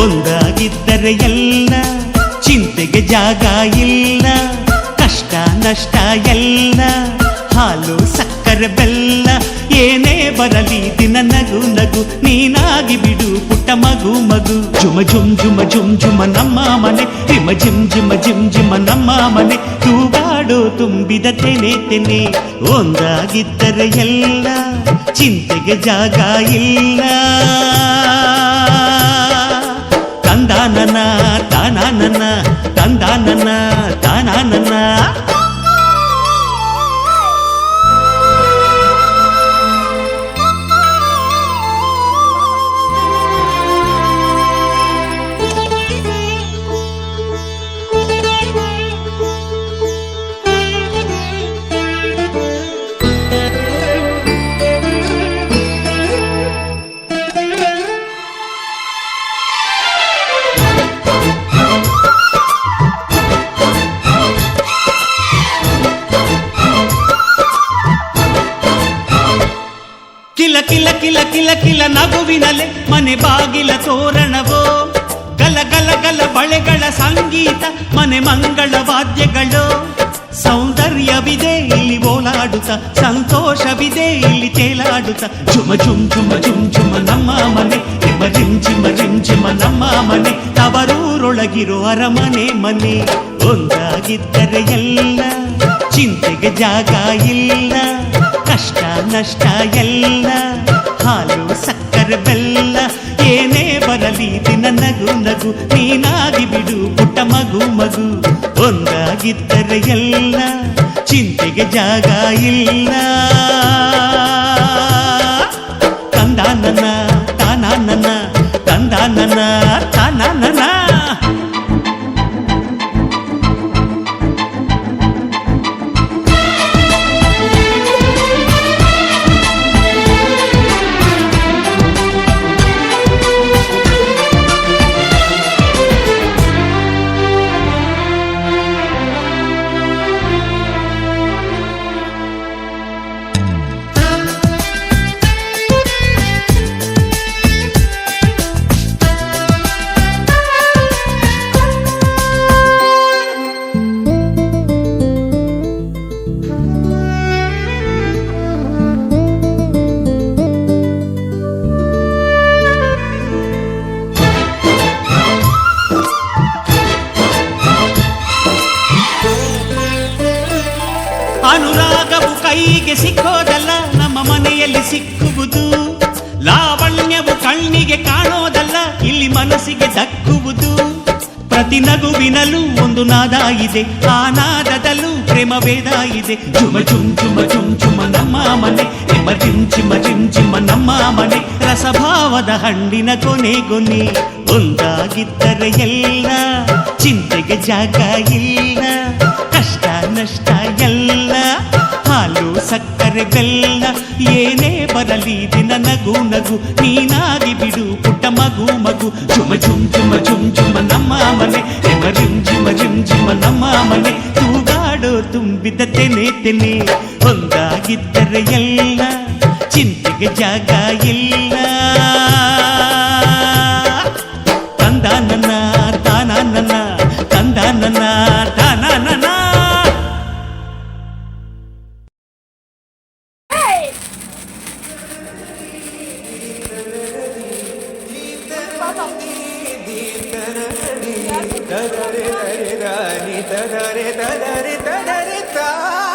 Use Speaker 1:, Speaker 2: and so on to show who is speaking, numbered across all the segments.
Speaker 1: ಒಂದಾಗಿದ್ದರೆ ಎಲ್ಲ ಚಿಂತೆಗೆ ಜಾಗ ಇಲ್ಲ, ಕಷ್ಟ ನಷ್ಟ ಎಲ್ಲ, ಹಾಲು, ಸಕ್ಕರೆ, ಬೆಲ್ಲ, ಏನೇ ಬರಲಿ ದಿನ ನಗು ನಗು, ನೀನಾಗಿ ಬಿಡು ಪುಟ್ಟ ಮಗು ಮಗು. ಜುಮ ಜುಮ್ ಜುಮ ಜುಮ್ ಜುಮ ನಮ್ಮ ಮನೆ, ರಿಮ ಜಿಮ್ ಜಿಮ ಜಿಮ್ ಜಿಮ ನಮ್ಮ ಮನೆ, ತೂಗಾಡು ತುಂಬಿದ ತೆನೆ ತೆನೆ. ಒಂದಾಗಿದ್ದರೆ ಎಲ್ಲ ಚಿಂತೆಗೆ ಜಾಗ ಇಲ್ಲ. தானானா தானானா தந்தானா ಕಿಲ ನಗುವಿನಲೆ, ಮನೆ ಬಾಗಿಲ ತೋರಣವೋ? ಗಲ ಗಲ ಗಲ ಬಳೆಗಳ ಸಂಗೀತ, ಮನೆ ಮಂಗಳ ವಾದ್ಯಗಳು? ಸೌಂದರ್ಯವಿದೆ, ಇಲ್ಲಿ ಓಲಾಡುತ್ತ, ಸಂತೋಷವಿದೆ, ಇಲ್ಲಿ ತೇಲಾಡುತ್ತ. ಜುಮ ಜುಮ್ ಜುಮ ಜುಮ್ ಜುಮ ನಮ್ಮ ಮನೆ ರಿಮ ಜಿಮ್ ಜಿಮ್ ಜಿಮ ನಮ್ಮ ಮನೆ. ತವರೂರೊಳಗಿರೋ ಅರಮನೆ ಮನೆ, ಒಂದಾಗಿದ್ದರೆ ಎಲ್ಲ, ಚಿಂತೆಗೆ ಜಾಗ ಇಲ್ಲ. ಕಷ್ಟ ನಷ್ಟ ಎಲ್ಲ. ಹಾಲು, ಸಕ್ಕರೆ, ಬೆಲ್ಲ, ಏನೇ ಬರಲಿ ದಿನ ನಗು ನಗು, ನೀನಾಗಿ ಬಿಡು ಪುಟ್ಟ ಮಗು ಮಗು. ಒಂದಾಗಿದ್ದರೆ ಎಲ್ಲ, ಚಿಂತೆಗೆ ಜಾಗ ಇಲ್ಲ. ಕಂದ ನನ್ನ ತಾನ ನನ್ನ ಕಂದ ನನ್ನ ತಾನ ಅನುರಾಗವು ಇಲ್ಲಿ ಮನಸ್ಸಿಗೆ ದಕ್ಕುವುದು ಪ್ರತಿ ನಗುವಿನಲ್ಲೂ ಒಂದು ನಾದ ಇದೆ ಆ ನಾದದಲ್ಲೂ ಪ್ರೇಮ ವೇದ ಇದೆ ಜುಮ ಜುಮ್ ಜುಮ ಜುಮ್ ಜುಮ ನಮ್ಮ ಮನೆ ನಿಮ್ಮ ಜಿಮ್ ಚಿಮ ಜಿಮ್ ಚಿಮ ನಮ್ಮ ಮನೆ ರಸಭಾವದ ಹಣ್ಣಿನ ಕೊನೆ ಕೊನೆ ಒಂದಾಗಿದ್ದರೆ ಎಲ್ಲ ಚಿಂತೆಗೆ ಜಾಗ ಇಲ್ಲ ಕಷ್ಟ ನಷ್ಟ ಎಲ್ಲ ಹಾಲು ಸಕ್ಕರೆ ಬೆಲ್ಲ ಏನೇ ಬರಲಿ ದಿನ ನಗು ನಗು ನೀನಾಗಿ ಬಿಡು ಪುಟ್ಟ ಮಗು ಮಗು ಜುಮ ಜುಮ್ ಜುಮ ಜುಮ್ ಜುಮ ನಮ್ಮ ಮನೆ ಎಮ ರಿಮ್ ಜಿಮ ರಿಮ್ ಜಿಮ ನಮ್ಮ ಮನೆ ತೂಗಾಡೋ ತುಂಬಿದ ತೆನೆ ತೆನೆ ಒಂದಾಗಿದ್ದರೆ ಎಲ್ಲ ಚಿಂತೆಗೆ ಜಾಗ ಇಲ್ಲ
Speaker 2: ಧರಿ ಧರಿ ಧರಿ ಧರಿ ಧರಿ ಧರಿ ಧರಿ ಧರಿ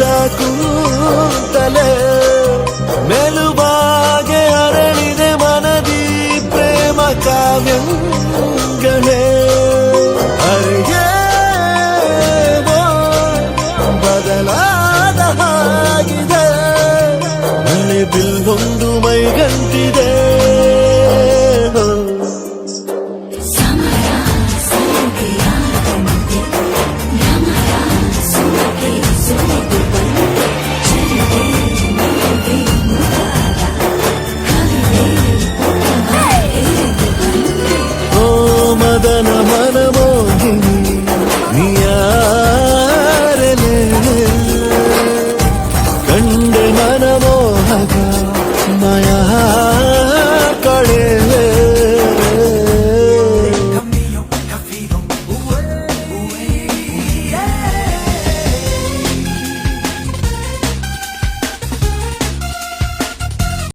Speaker 2: 的故。